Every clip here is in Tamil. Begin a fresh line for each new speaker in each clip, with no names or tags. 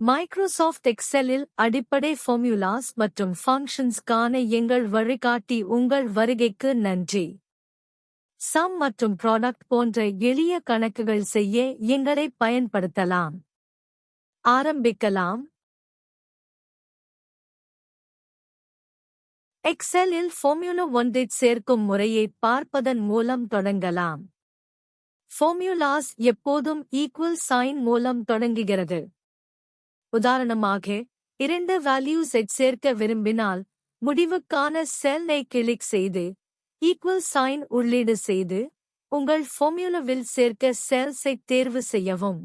மைக்ரோசாஃப்ட் எக்ஸலில் அடிப்படை ஃபார்முலாஸ் மற்றும் ஃபங்க்ஷன்ஸ்க்கான எங்கள் வழிகாட்டி உங்கள் வருகைக்கு நன்றி. சம் மற்றும் ப்ராடக்ட் போன்ற எளிய கணக்குகள் செய்ய எங்களை பயன்படுத்தலாம். ஆரம்பிக்கலாம். எக்ஸலில் ஃபார்முலா ஒன்றைச் சேர்க்கும் முறையை பார்ப்பதன் மூலம் தொடங்கலாம். ஃபார்முலாஸ் எப்போதும் ஈக்குவல் சைன் மூலம் தொடங்குகிறது. உதாரணமாக இரண்டு வேல்யூஸை சேர்க்க விரும்பினால் முடிவுக்கான செல்லை கிளிக் செய்து ஈக்குவல் சைன் உள்ளீடு செய்து உங்கள் ஃபார்முலாவில் சேர்க்க செல்ஸை தேர்வு செய்யவும்.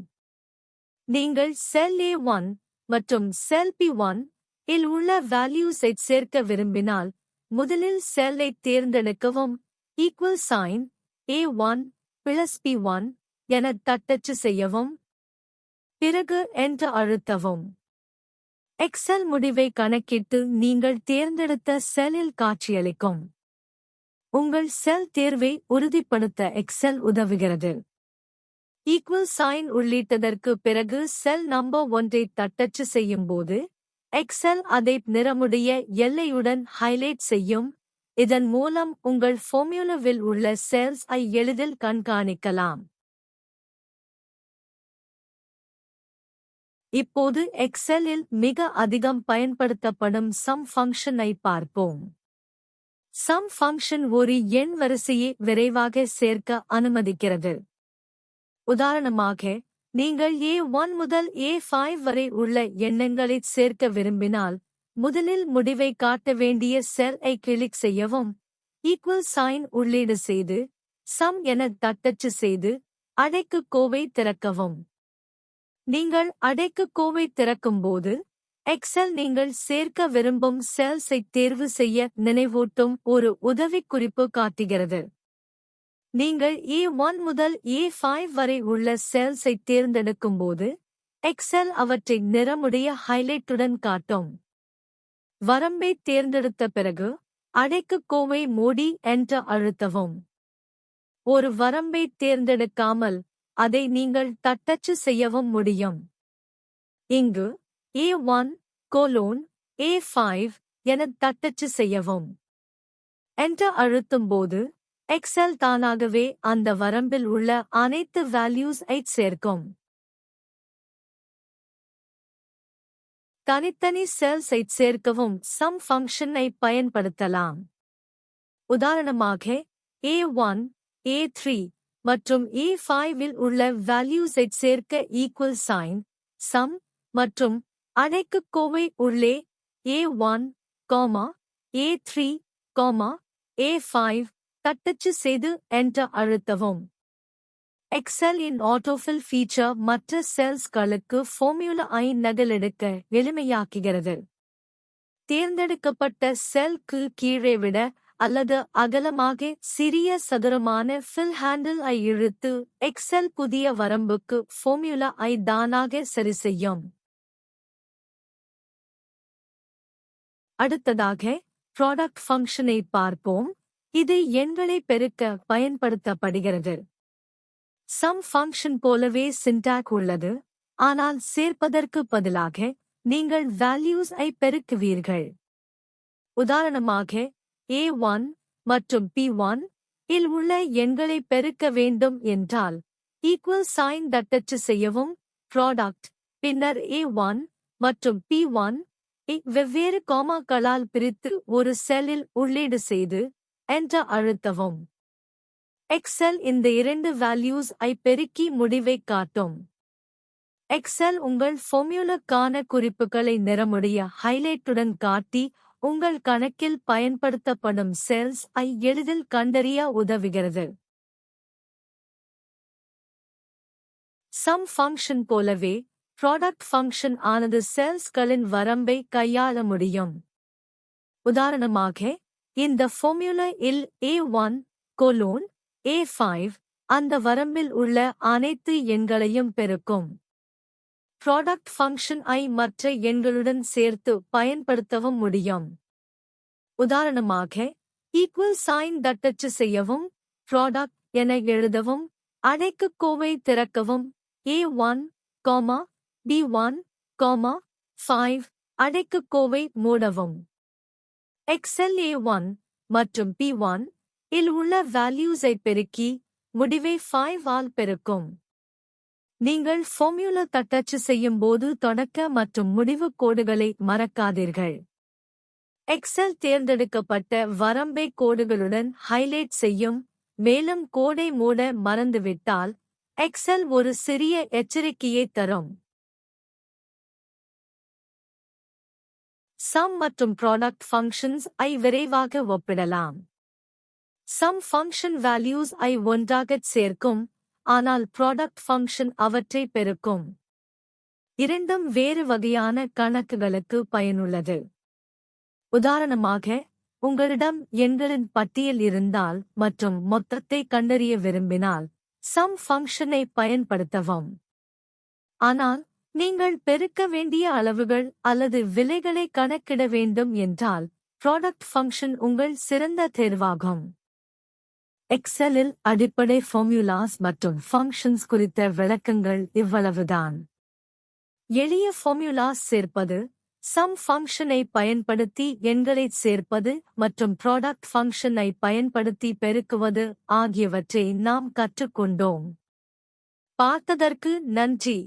நீங்கள் செல் ஏ ஒன் மற்றும் செல் பி ஒன் இல் உள்ள வேல்யூஸை சேர்க்க விரும்பினால் முதலில் செல்லை தேர்ந்தெடுக்கவும் equal sign A one plus B one என தட்டச்சு செய்யவும். பிறகு என்ற அழுத்தவும். எக்ஸல் முடிவை கணக்கிட்டு நீங்கள் தேர்ந்தெடுத்த செல்லில் காட்சியளிக்கும். உங்கள் செல் தேர்வை உறுதிப்படுத்த எக்ஸல் உதவுகிறது. ஈக்குவல் சைன் உள்ளிட்டதற்கு பிறகு செல் நம்பர் ஒன்றை தட்டச்சு செய்யும்போது எக்ஸல் அதை நிறமுடைய எல்லையுடன் ஹைலைட் செய்யும். இதன் மூலம் உங்கள் ஃபோமியூலவில் உள்ள செல்ஸ் ஐ எளிதில் கண்காணிக்கலாம். இப்போது எக்ஸலில் மிக அதிகம் பயன்படுத்தப்படும் சம் ஃபங்க்ஷனை பார்ப்போம். சம் ஃபங்க்ஷன் ஒரு எண் வரிசையை விரைவாக சேர்க்க அனுமதிக்கிறது. உதாரணமாக நீங்கள் ஏ ஒன் முதல் ஏ ஃபைவ் வரை உள்ள எண்ணங்களை சேர்க்க விரும்பினால் முதலில் முடிவை காட்ட வேண்டிய செல் ஐ கிளிக் செய்யவும் ஈக்குவல் சைன் உள்ளீடு செய்து சம் என தட்டச்சு செய்து அடைக்கு கோவை திறக்கவும். நீங்கள் அடைக்கு கோவை திறக்கும்போது எக்ஸல் நீங்கள் சேர்க்க விரும்பும் செல்ஸை தேர்வு செய்ய நினைவூட்டும் ஒரு உதவிக்குறிப்பு காட்டுகிறது. நீங்கள் ஏ ஒன் முதல் ஏ ஃபைவ் வரை உள்ள செல்ஸை தேர்ந்தெடுக்கும்போது எக்ஸல் அவற்றை நிறமுடைய ஹைலைட்டுடன் காட்டும். வரம்பை தேர்ந்தெடுத்த பிறகு அடைக்கு கோவை மூடி என்ற அழுத்தவும். ஒரு வரம்பை தேர்ந்தெடுக்காமல் அதை நீங்கள் தட்டச்சு செய்யவும் முடியும். இங்கு A one colon A five என தட்டச்சு செய்யவும். என்ற அழுத்தும்போது எக்ஸல் தானாகவே அந்த வரம்பில் உள்ள அனைத்து வேல்யூஸ் ஐ சேர்க்கும். தனித்தனி செல்ஸை சேர்க்கவும் சம் ஃபங்க்ஷனை பயன்படுத்தலாம். உதாரணமாக ஏ ஒன் ஏ த்ரீ மற்றும் e ஏ ஃபைவில் உள்ள வேல்யூஸை சேர்க்க ஈக்குவல் சைன் சம் மற்றும் அடைக்கு கோவை உள்ளே A one comma A three comma A five தட்டச்சு செய்து என்ற அழுத்தவும். எக்ஸல் இன் ஆட்டோஃபில் ஃபீச்சர் மற்ற செல்ஸ்களுக்கு ஃபார்முலா ஐ நகலெடுக்க எளிமையாக்குகிறது. தேர்ந்தெடுக்கப்பட்ட செல்க்கு கீழே விட அல்லது அகலமாக சிறிய சதுரமான ஃபில் ஹேண்டில் ஐ இழுத்து எக்ஸல் புதிய வரம்புக்கு ஃபார்முலா ஐ தானாக சரி செய்யும். அடுத்ததாக ப்ராடக்ட் ஃபங்க்ஷனை பார்ப்போம். இது எண்களை பெருக்க பயன்படுத்தப்படுகிறது. சம் ஃபங்க்ஷன் போலவே சிண்டாக் உள்ளது. ஆனால் சேர்ப்பதற்கு பதிலாக நீங்கள் வேல்யூஸ் ஐ பெருக்குவீர்கள். உதாரணமாக ஏ ஒன் மற்றும் பி ஒன் இல் உள்ள எண்களை பெருக்க வேண்டும் என்றால் ஈக்குவல் சைன் தட்டச்சு செய்யவும் ப்ராடக்ட் பின்னர் ஏ ஒன் மற்றும் பி ஒன் வெவ்வேறு காமாக்களால் பிரித்து ஒரு செல்லில் உள்ளீடு செய்து என்ற அழுத்தவும். எக்ஸல் இந்த இரண்டு வேல்யூஸ் ஐ பெருக்கி முடிவை காட்டும். எக்ஸல் உங்கள் ஃபோமியூலுக்கான குறிப்புகளை நிறமுடைய ஹைலைட்டுடன் காட்டி உங்கள் கணக்கில் பயன்படுத்தப்படும் செல்ஸ் ஐ எளிதில் கண்டறிய உதவுகிறது. சம் ஃபங்க்ஷன் போலவே ப்ராடக்ட் ஃபங்க்ஷன் ஆனது செல்ஸ்களின் வரம்பை கையாள முடியும். உதாரணமாக இந்த formula will A one colon A five அந்த வரம்பில் உள்ள அனைத்து எண்களையும் பெருக்கும். ப்ராடக்ட் ஃபங்க்ஷன் ஐ மற்ற எண்களுடன் சேர்த்து பயன்படுத்தவும் முடியும். உதாரணமாக ஈக்குவல் சைன் தட்டச்சு செய்யவும் ப்ராடக்ட் என எழுதவும் அடைக்கு கோவை திறக்கவும் A one comma B one comma five அடைக்குக்கோவை மூடவும். எக்ஸல் ஏ ஒன் மற்றும் பி ஒன் இல் உள்ள வேல்யூஸை பெருக்கி முடிவை ஃபைவ் ஆல் பெருக்கும். நீங்கள் ஃபோமியூலா தட்டச்சு செய்யும் போது தொடக்க மற்றும் முடிவு கோடுகளை மறக்காதீர்கள். எக்ஸல் தேர்ந்தெடுக்கப்பட்ட வரம்பை கோடுகளுடன் ஹைலைட் செய்யும். மேலும் கோடை மூட மறந்துவிட்டால் எக்ஸல் ஒரு சிறிய எச்சரிக்கையை தரும். சம் மற்றும் ப்ராடக்ட் ஃபங்க்ஷன்ஸ் ஐ விரைவாக ஒப்பிடலாம். சம் ஃபங்க்ஷன் வேல்யூஸ் ஐ ஒன்றாகச் சேர்க்கும். ஆனால் ப்ராடக்ட் ஃபங்க்ஷன் அவற்றை பெருக்கும். இரண்டும் வேறு வகையான கணக்குகளுக்கு பயனுள்ளது. உதாரணமாக உங்களிடம் எண்களின் பட்டியல் இருந்தால் மற்றும் மொத்தத்தை கண்டறிய விரும்பினால் சம் ஃபங்க்ஷனை பயன்படுத்தவும். ஆனால் நீங்கள் பெருக்க வேண்டிய அளவுகள் அல்லது விலைகளை கணக்கிட வேண்டும் என்றால் ப்ராடக்ட் ஃபங்க்ஷன் உங்கள் சிறந்த தேர்வாகும். எக்ஸலில் அடிப்படை ஃபார்முலாஸ் மற்றும் ஃபங்க்ஷன்ஸ் குறித்த விளக்கங்கள் இவ்வளவுதான். எளிய ஃபார்முலாஸ் சேர்ப்பது சம் ஃபங்க்ஷனை பயன்படுத்தி எண்களைச் சேர்ப்பது மற்றும் ப்ராடக்ட் ஃபங்க்ஷனை பயன்படுத்தி பெருக்குவது ஆகியவற்றை நாம் கற்றுக்கொண்டோம். பார்த்ததற்கு நன்றி.